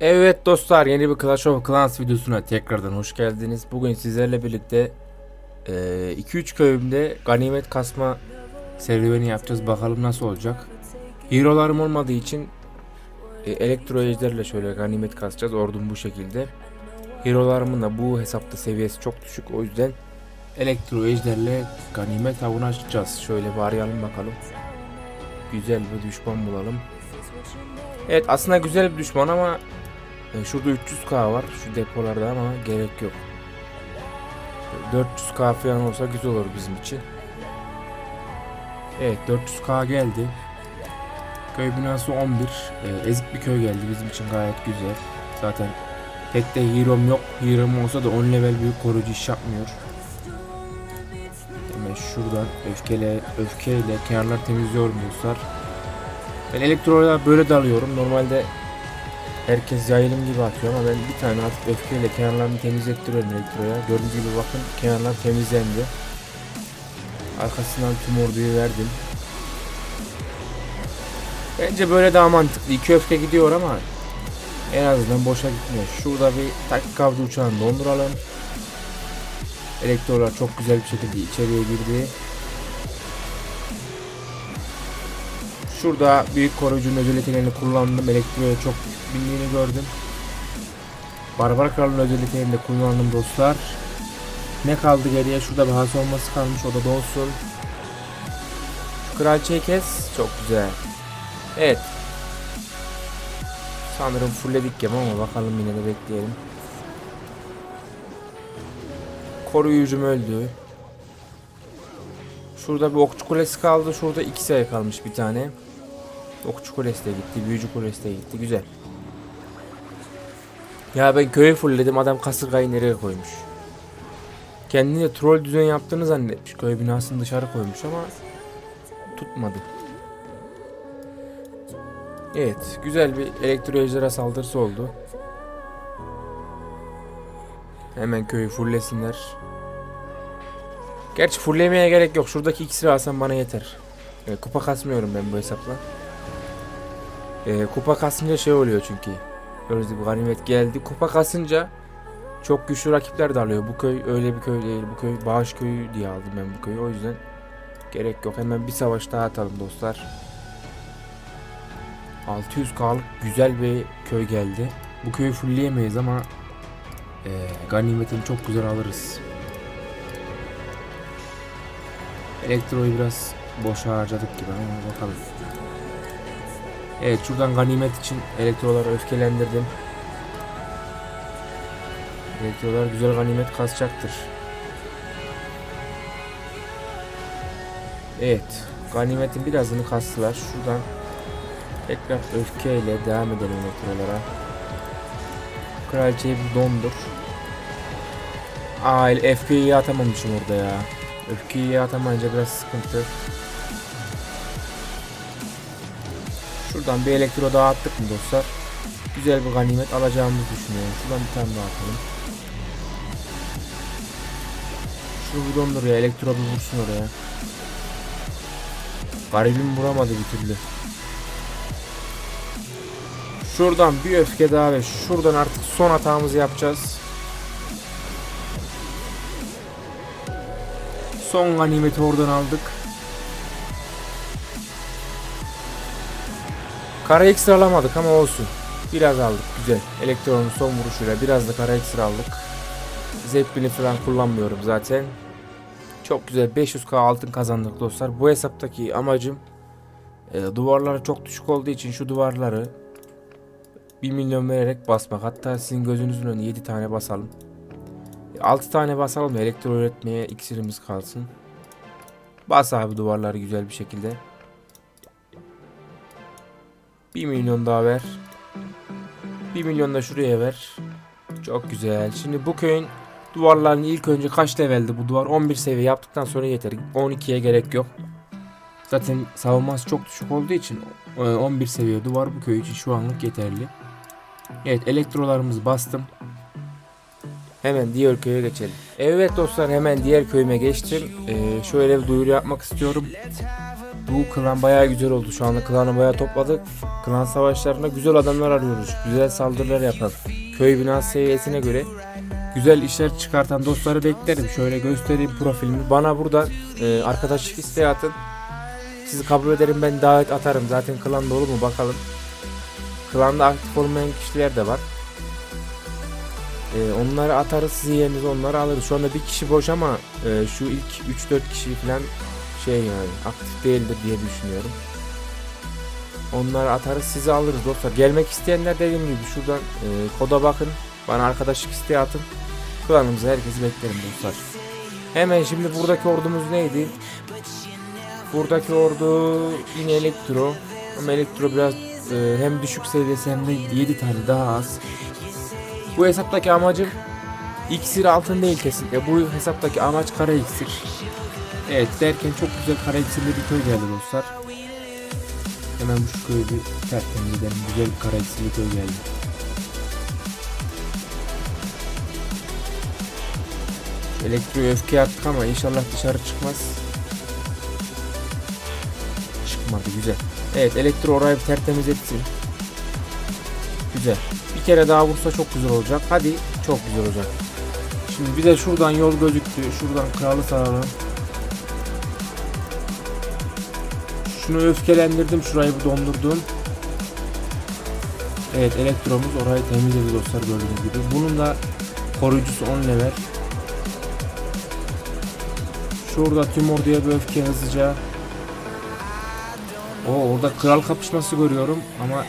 Evet dostlar yeni bir Clash of Clans videosuna tekrardan hoş geldiniz. Bugün sizlerle birlikte 2-3 köyümde ganimet kasma serüveni yapacağız. Bakalım nasıl olacak. Hero'larım olmadığı için e, elektro ejderle şöyle ganimet kasacağız. Ordum bu şekilde. Hero'larımın da bu hesapta seviyesi çok düşük. O yüzden elektro ejderle ganimet avını açacağız. Şöyle bir arayalım bakalım. Güzel bir düşman bulalım. Evet aslında güzel bir düşman ama e, Şurada 300k var şu depolarda ama gerek yok. 400k falan olsa güzel olur bizim için. Evet 400k geldi. Köy binası 11. E, ezik bir köy geldi bizim için gayet güzel. Zaten pek de hero'm yok. Hero'm olsa da 10 level büyük koruyucu iş yapmıyor. Hemen şuradan öfkeyle, öfkeyle kenarlar temizliyorum dostlar. Ben elektroya böyle dalıyorum. Normalde Herkes yayılım gibi atıyor ama ben bir tane atıp öfkeyle kenarlarını temizlettiriyorum elektroya. Gördüğünüz gibi bakın kenarlar temizlendi. Arkasından tüm orduyu verdim. Bence böyle daha mantıklı. İki öfke gidiyor ama en azından boşa gitmiyor. Şurada bir taktik kavga uçağını donduralım. Elektrolar çok güzel bir şekilde içeriye girdi. Şurada büyük koruyucunun özel yeteneğini kullandım. Elektriğe çok bindiğini gördüm. Barbar Kral'ın özel yeteneğini de kullandım dostlar. Ne kaldı geriye? Şurada bir has olması kalmış. O da dolsun. Şu kraliçeyi. Çok güzel. Evet. Sanırım fullledik gibi ama bakalım yine de bekleyelim. Koruyucum öldü. Şurada bir okçu kulesi kaldı. Şurada iki sayı kalmış bir tane. Okçu kulesi de gitti. Büyücü kulesi gitti. Güzel. Ya ben köyü fullledim. Adam kasırgayı nereye koymuş? Kendine troll düzen yaptığını zannetmiş. Köy binasını dışarı koymuş ama tutmadı. Evet. Güzel bir elektro saldırısı oldu. Hemen köyü fulllesinler. Gerçi fulllemeye gerek yok. Şuradaki iksiri alsam bana yeter. E, kupa kasmıyorum ben bu hesapla. E, kupa kasınca şey oluyor çünkü. Gördüğünüz gibi ganimet geldi. Kupa kasınca çok güçlü rakipler de alıyor. Bu köy öyle bir köy değil. Bu köy bağış köyü diye aldım ben bu köyü. O yüzden gerek yok. Hemen bir savaş daha atalım dostlar. 600k'lık güzel bir köy geldi. Bu köyü fullleyemeyiz ama e, ganimetini çok güzel alırız. Elektroyu biraz boşa harcadık gibi ama bakalım. Evet şuradan ganimet için elektroları öfkelendirdim. Elektrolar güzel ganimet kasacaktır. Evet. Ganimetin birazını kastılar. Şuradan tekrar öfkeyle devam edelim elektrolara. Kraliçeyi bir dondur. Aa öfkeyi atamamışım orada ya. Öfkeyi atamayınca biraz sıkıntı. Şuradan bir elektro daha attık mı dostlar? Güzel bir ganimet alacağımızı düşünüyorum. Şuradan bir tane daha atalım. Şunu bir dondur ya. Elektro bir vursun oraya. Garibim vuramadı bir türlü. Şuradan bir öfke daha ve şuradan artık son hatamızı yapacağız. Son ganimeti oradan aldık. Kara ekstra alamadık ama olsun. Biraz aldık güzel. Elektronun son vuruşuyla biraz da kara ekstra aldık. Zeppelin'i falan kullanmıyorum zaten. Çok güzel 500k altın kazandık dostlar. Bu hesaptaki amacım e, duvarları çok düşük olduğu için şu duvarları 1 milyon vererek basmak. Hatta sizin gözünüzün önünde 7 tane basalım. 6 tane basalım elektro üretmeye iksirimiz kalsın. Bas abi duvarları güzel bir şekilde. 1 milyon daha ver. 1 milyon da şuraya ver. Çok güzel. Şimdi bu köyün duvarlarını ilk önce kaç leveldi bu duvar? 11 seviye yaptıktan sonra yeter. 12'ye gerek yok. Zaten savunması çok düşük olduğu için 11 seviye duvar bu köy için şu anlık yeterli. Evet elektrolarımızı bastım. Hemen diğer köye geçelim. Evet dostlar hemen diğer köyüme geçtim. Ee, şöyle bir duyuru yapmak istiyorum. Bu klan bayağı güzel oldu. Şu anda klanı bayağı topladık. Klan savaşlarında güzel adamlar arıyoruz. Güzel saldırılar yapan. Köy binası seviyesine göre güzel işler çıkartan dostları beklerim. Şöyle göstereyim profilimi. Bana burada e, arkadaşlık isteği atın. Sizi kabul ederim ben davet atarım. Zaten klan dolu mu bakalım. Klanda aktif olmayan kişiler de var. Ee, onları atarız sizin yerinize onları alırız. Şu anda bir kişi boş ama e, şu ilk 3-4 kişi falan şey yani aktif değildir diye düşünüyorum. Onları atarız sizi alırız dostlar. Gelmek isteyenler dediğim gibi şuradan e, koda bakın. Bana arkadaşlık isteği atın. Klanımıza herkesi beklerim dostlar. Hemen şimdi buradaki ordumuz neydi? Buradaki ordu yine elektro. Ama elektro biraz e, hem düşük seviyesi hem de 7 tane daha az. Bu hesaptaki amacım iksir altın değil kesinlikle. Bu hesaptaki amaç kara iksir. Evet derken çok güzel kara iksirli bir köy geldi dostlar. Hemen şu köyü bir tertemiz edelim. Güzel bir kara iksirli köy geldi. Şu Elektriği öfke attık ama inşallah dışarı çıkmaz. Çıkmadı güzel. Evet elektro orayı bir tertemiz etsin. Güzel. Bir kere daha vursa çok güzel olacak. Hadi çok güzel olacak. Şimdi bir de şuradan yol gözüktü. Şuradan kralı saralım. Şunu öfkelendirdim. Şurayı bir dondurdum. Evet elektromuz orayı temizledi dostlar gördüğünüz gibi. Bunun da koruyucusu 10 level. Şurada tüm orduya bir öfke hızlıca. O orada kral kapışması görüyorum ama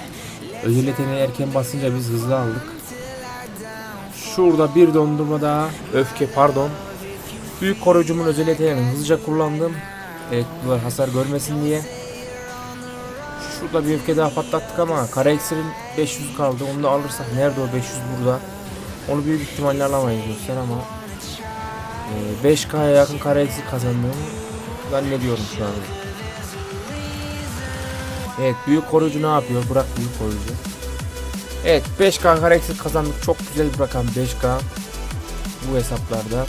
özel yeteneği erken basınca biz hızlı aldık. Şurada bir dondurma daha. Öfke pardon. Büyük koruyucumun özel yeteneğini hızlıca kullandım. Evet hasar görmesin diye. Şurada bir öfke daha patlattık ama kara iksirin 500 kaldı. Onu da alırsak nerede o 500 burada. Onu büyük ihtimalle alamayız dostlar ama e, 5K'ya yakın kara iksir kazandığımı zannediyorum şu an. Evet büyük koruyucu ne yapıyor? Bırak büyük koruyucu. Evet 5K kara iksir kazandık. Çok güzel bir rakam 5K. Bu hesaplarda.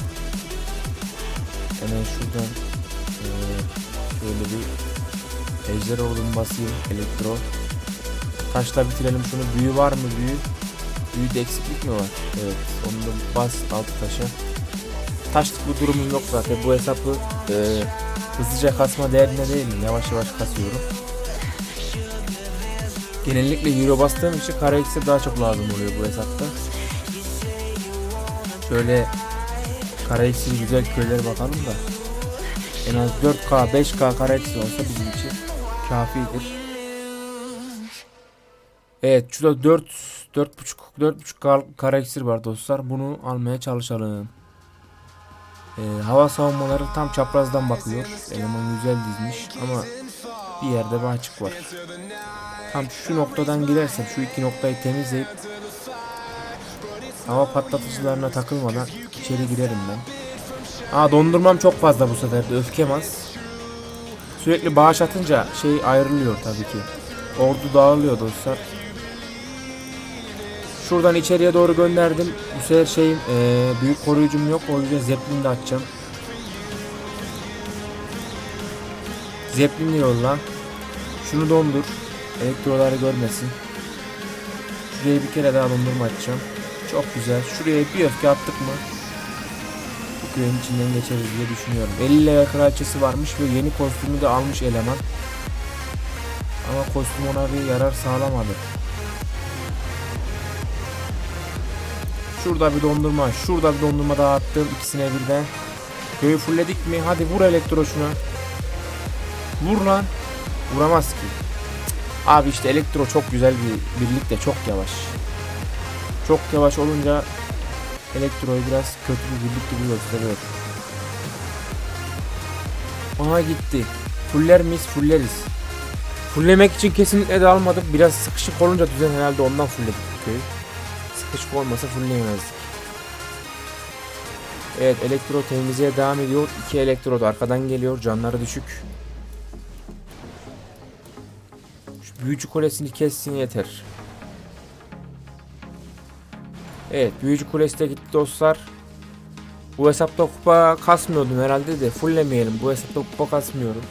Hemen şuradan e, şöyle bir Ejder ordumu basayım. Elektro. Taşla bitirelim şunu. Büyü var mı büyü? Büyüde eksiklik mi var? Evet. Onu da bas altı taşa. Taşlık bir durumum yok zaten. Bu hesapı e, hızlıca kasma değerinde değil. Yavaş yavaş kasıyorum. Genellikle euro bastığım için kara iksir daha çok lazım oluyor bu hesapta. Şöyle kara güzel köylere bakalım da. En az 4K 5K kara olsa bizim için kafidir. Evet şurada 4 4.5 4.5 kara iksir var dostlar. Bunu almaya çalışalım. Ee, hava savunmaları tam çaprazdan bakıyor. Eleman güzel dizmiş ama bir yerde bir açık var. Tam şu noktadan girersem şu iki noktayı temizleyip hava patlatıcılarına takılmadan içeri girerim ben. Aa dondurmam çok fazla bu sefer de öfkemez. Sürekli bağış atınca şey ayrılıyor tabii ki. Ordu dağılıyor dostlar. Şuradan içeriye doğru gönderdim. Bu sefer şeyim eee, büyük koruyucum yok. O yüzden Zeppelin de açacağım. Zeppelin'i yolla. Şunu dondur. Elektroları görmesin. Şuraya bir kere daha dondurma açacağım. Çok güzel. Şuraya bir öfke attık mı? Köyün içinden geçeriz diye düşünüyorum. 50 level kraliçesi varmış ve yeni kostümü de almış eleman. Ama kostüm ona bir yarar sağlamadı. Şurada bir dondurma, şurada bir dondurma daha attım ikisine birden. Köyü fullledik mi? Hadi vur elektro şuna. Vur lan. Vuramaz ki. Abi işte elektro çok güzel bir birlik de çok yavaş. Çok yavaş olunca elektroyu biraz kötü bir birlik gibi gösteriyor. Aha gitti. Fuller miyiz? Fulleriz. Fullemek için kesinlikle de almadım. Biraz sıkışık olunca düzen herhalde ondan fullledik köyü. Sıkışık olmasa fullleyemezdik. Evet elektro temizliğe devam ediyor. İki elektro da arkadan geliyor. Canları düşük. Şu büyücü kulesini kessin yeter. Evet büyücü kulesi de gitti dostlar. Bu hesapta kupa kasmıyordum herhalde de fulllemeyelim. Bu hesapta kupa kasmıyorum.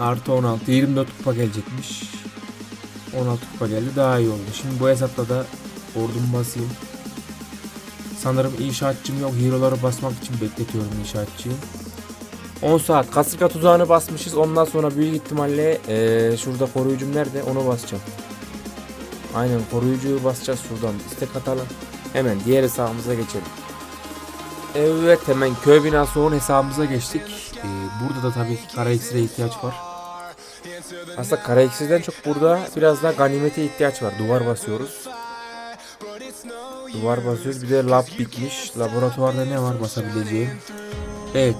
Artı 16 24 kupa gelecekmiş. 16 kupa geldi daha iyi oldu. Şimdi bu hesapta da ordumu basayım. Sanırım inşaatçım yok. Hero'ları basmak için bekletiyorum inşaatçıyı. 10 saat kasırga tuzağını basmışız. Ondan sonra büyük ihtimalle eee, şurada koruyucum nerede onu basacağım. Aynen koruyucuyu basacağız şuradan. İstek atalım. Hemen diğer hesabımıza geçelim. Evet hemen köy binası olan hesabımıza geçtik. Ee, burada da tabii ki kara iksire ihtiyaç var. Aslında kara iksirden çok burada biraz daha ganimete ihtiyaç var. Duvar basıyoruz. Duvar basıyoruz. Bir de lab bitmiş. Laboratuvarda ne var basabileceğim? Evet.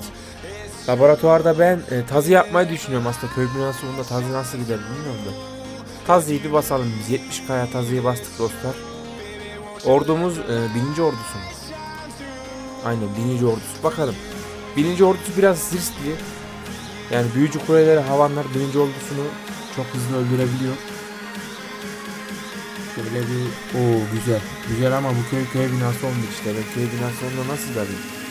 Laboratuvarda ben e, tazı yapmayı düşünüyorum aslında. Köy binası sonunda tazı nasıl gider bilmiyorum da. Tazıyı bir basalım biz. 70 kaya tazıyı bastık dostlar. Ordumuz e, bininci ordusu mu? Aynen bininci ordusu. Bakalım. Bininci ordusu biraz riskli. Yani büyücü kuleleri havanlar bininci ordusunu çok hızlı öldürebiliyor. Şöyle bir o güzel. Güzel ama bu köy köy binası olmuş işte. Ben köy binası oldu nasıl da bir.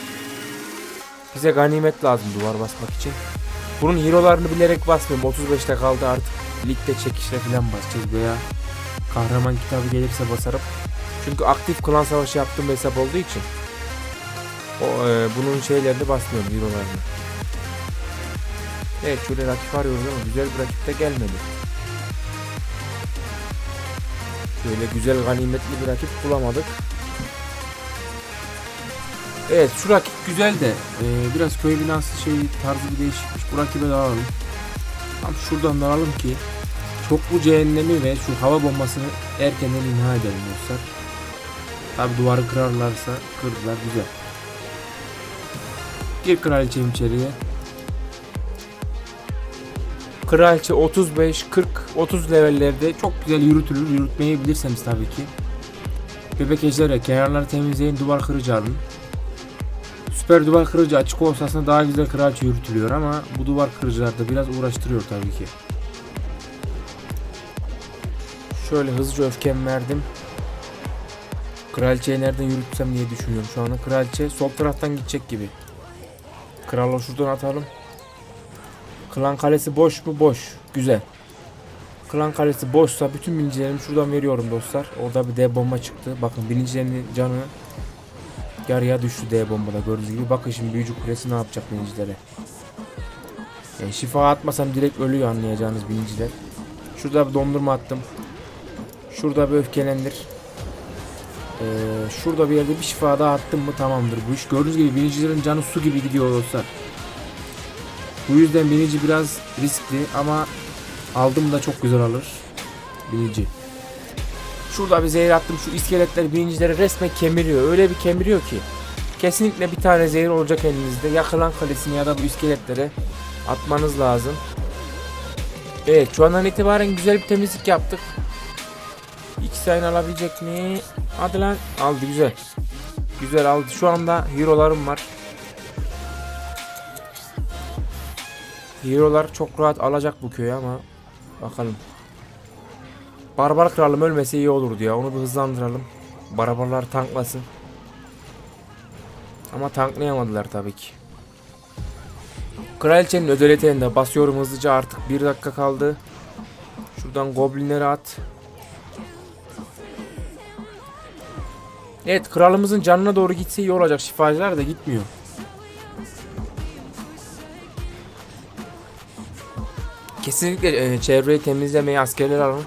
Bize ganimet lazım duvar basmak için. Bunun hero'larını bilerek basmıyorum. 35'te kaldı artık. Ligde çekişle falan basacağız veya kahraman kitabı gelirse basarım. Çünkü aktif klan savaşı yaptığım hesap olduğu için o e, bunun şeylerini basmıyorum hero'larını. Evet şöyle rakip arıyoruz ama güzel bir rakip de gelmedi. Şöyle güzel ganimetli bir rakip bulamadık. Evet şu rakip güzel de e, biraz köy binası şey tarzı bir değişikmiş. Bu rakibe de alalım. Tam şuradan da alalım ki çoklu cehennemi ve şu hava bombasını erkenden imha edelim dostlar. Tabi duvarı kırarlarsa kırdılar güzel. Gir kraliçem içeriye. Kraliçe 35, 40, 30 levellerde çok güzel yürütülür. Yürütmeyi bilirseniz tabii ki. Bebek ejderi kenarları temizleyin duvar kırıcı alın. Süper duvar kırıcı açık olsa aslında daha güzel kraliçe yürütülüyor ama bu duvar kırıcılar da biraz uğraştırıyor tabii ki. Şöyle hızlıca öfkem verdim. Kraliçeyi nereden yürütsem diye düşünüyorum şu anda. Kraliçe sol taraftan gidecek gibi. Kralı şuradan atalım. Klan kalesi boş mu? Boş. Güzel. Klan kalesi boşsa bütün binicilerimi şuradan veriyorum dostlar. Orada bir dev bomba çıktı. Bakın binicilerin canı yarıya düştü dev bombada gördüğünüz gibi. Bakın şimdi büyücü kulesi ne yapacak binicilere. Yani şifa atmasam direkt ölüyor anlayacağınız biniciler. Şurada bir dondurma attım. Şurada bir öfkelendir. Ee, şurada bir yerde bir şifa daha attım mı tamamdır bu iş. Gördüğünüz gibi binicilerin canı su gibi gidiyor dostlar. Bu yüzden binici biraz riskli ama aldım da çok güzel alır. Binici. Şurada bir zehir attım. Şu iskeletler binicileri resmen kemiriyor. Öyle bir kemiriyor ki. Kesinlikle bir tane zehir olacak elinizde. Ya klan kalesini ya da bu iskeletlere atmanız lazım. Evet şu andan itibaren güzel bir temizlik yaptık. İki sayın alabilecek mi? Hadi lan. Aldı güzel. Güzel aldı. Şu anda hero'larım var. Hero'lar çok rahat alacak bu köyü ama bakalım. Barbar kralım ölmese iyi olurdu ya. Onu bir hızlandıralım. Barbarlar tanklasın. Ama tanklayamadılar tabii ki. Kraliçenin özel yeteneğinde basıyorum hızlıca artık bir dakika kaldı. Şuradan goblinleri at. Evet kralımızın canına doğru gitse iyi olacak. Şifacılar da gitmiyor. Kesinlikle e, çevreyi temizlemeye askerler alın.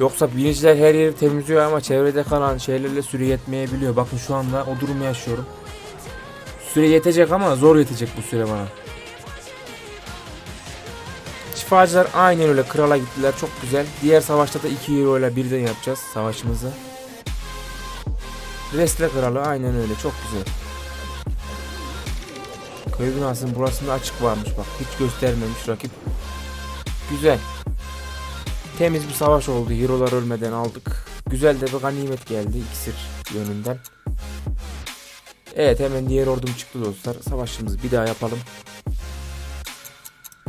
Yoksa biniciler her yeri temizliyor ama çevrede kalan şeylerle süre yetmeyebiliyor. Bakın şu anda o durumu yaşıyorum. Süre yetecek ama zor yetecek bu süre bana. Şifacılar aynen öyle krala gittiler çok güzel. Diğer savaşta da 2 euro ile birden yapacağız savaşımızı. Restle kralı aynen öyle çok güzel. Köy binasının burasında açık varmış bak hiç göstermemiş rakip. Güzel. Temiz bir savaş oldu. Hero'lar ölmeden aldık. Güzel de bir ganimet geldi iksir yönünden. Evet hemen diğer ordum çıktı dostlar. Savaşımızı bir daha yapalım.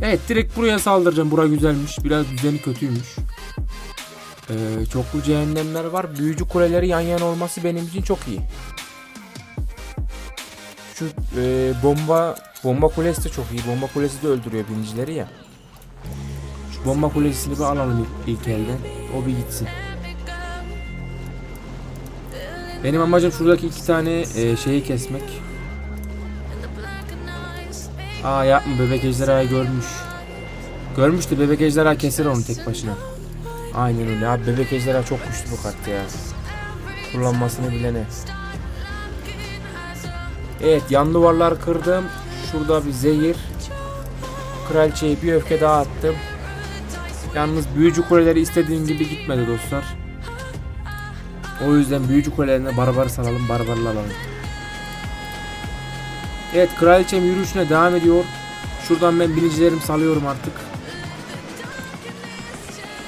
Evet direkt buraya saldıracağım. Bura güzelmiş. Biraz düzeni kötüymüş. Ee, çoklu cehennemler var. Büyücü kuleleri yan yana olması benim için çok iyi. Şu e, bomba bomba kulesi de çok iyi. Bomba kulesi de öldürüyor binicileri ya. Bomba kulesini bir alalım ilk, ilk elden. O bir gitsin. Benim amacım şuradaki iki tane e, şeyi kesmek. Aa yapma bebek ejderhayı görmüş. Görmüştü bebek ejderha keser onu tek başına. Aynen öyle abi bebek ejderha çok güçlü bu kart ya. Kullanmasını bilene. Evet yan duvarlar kırdım. Şurada bir zehir. Kraliçeye bir öfke daha attım. Yalnız büyücü kuleleri istediğim gibi gitmedi dostlar. O yüzden büyücü kulelerine barbar salalım, barbarla alalım. Evet, kraliçem yürüyüşüne devam ediyor. Şuradan ben binicilerimi salıyorum artık.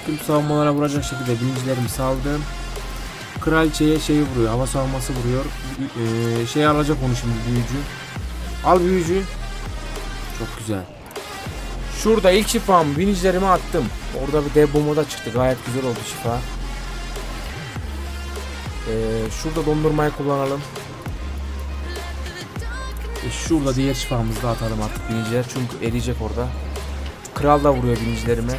Tüm savunmalara vuracak şekilde binicilerimi saldım. Kraliçeye şeyi vuruyor, hava savunması vuruyor. Ee, şey alacak onu şimdi büyücü. Al büyücü. Çok güzel. Şurada ilk şifamı binicilerime attım. Orada bir dev bomba da çıktı. Gayet güzel oldu şifa. Ee, şurada dondurmayı kullanalım. E, şurada diğer şifamızı da atalım artık biniciler. Çünkü eriyecek orada. Kral da vuruyor binicilerime.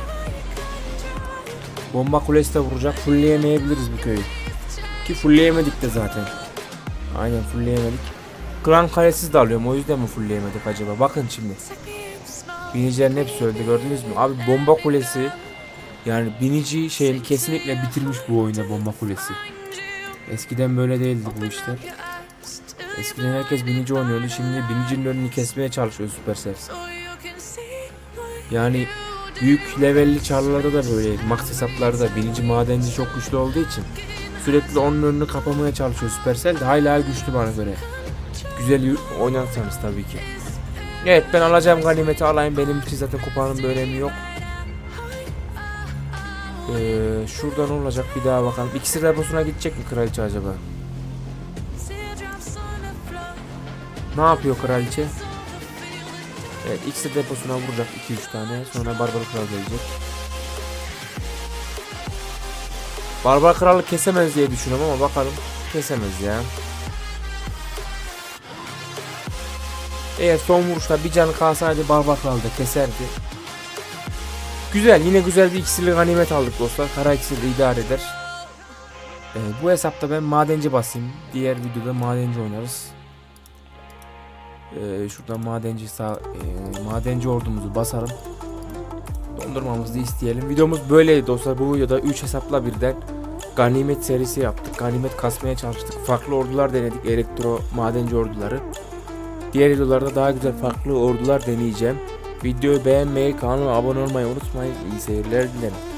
Bomba kulesi de vuracak. Fullleyemeyebiliriz bu köyü. Ki fullleyemedik de zaten. Aynen fullleyemedik. Klan kalesiz de alıyorum. O yüzden mi fullleyemedik acaba? Bakın şimdi. Binicilerin hepsi öldü gördünüz mü? Abi bomba kulesi yani binici şeyini kesinlikle bitirmiş bu oyunda bomba kulesi. Eskiden böyle değildi bu işler. Eskiden herkes binici oynuyordu. Şimdi binicinin önünü kesmeye çalışıyor Supercell. Yani büyük levelli çarlarda da böyle max hesaplarda binici madenci çok güçlü olduğu için sürekli onun önünü kapamaya çalışıyor Supercell de hala güçlü bana göre. Güzel oynarsanız tabii ki. Evet ben alacağım ganimeti alayım benim için zaten kupanın bir önemi yok. Ee, şuradan olacak bir daha bakalım. İkisi deposuna gidecek mi kraliçe acaba? Ne yapıyor kraliçe? Evet ikisi deposuna vuracak 2-3 tane. Sonra barbar kral gelecek. Barbar kralı kesemez diye düşünüyorum ama bakalım. Kesemez ya. Eğer son vuruşta bir canı kalsaydı barbar kralı da keserdi. Güzel yine güzel bir iksirli ganimet aldık dostlar. Kara iksir idare eder. Ee, bu hesapta ben madenci basayım. Diğer videoda madenci oynarız. Ee, şuradan madenci sağ, e, madenci ordumuzu basalım. Dondurmamızı isteyelim. Videomuz böyleydi dostlar. Bu videoda 3 hesapla birden ganimet serisi yaptık. Ganimet kasmaya çalıştık. Farklı ordular denedik. Elektro madenci orduları. Diğer videolarda daha güzel farklı ordular deneyeceğim. Videoyu beğenmeyi, kanala abone olmayı unutmayın. İyi seyirler dilerim.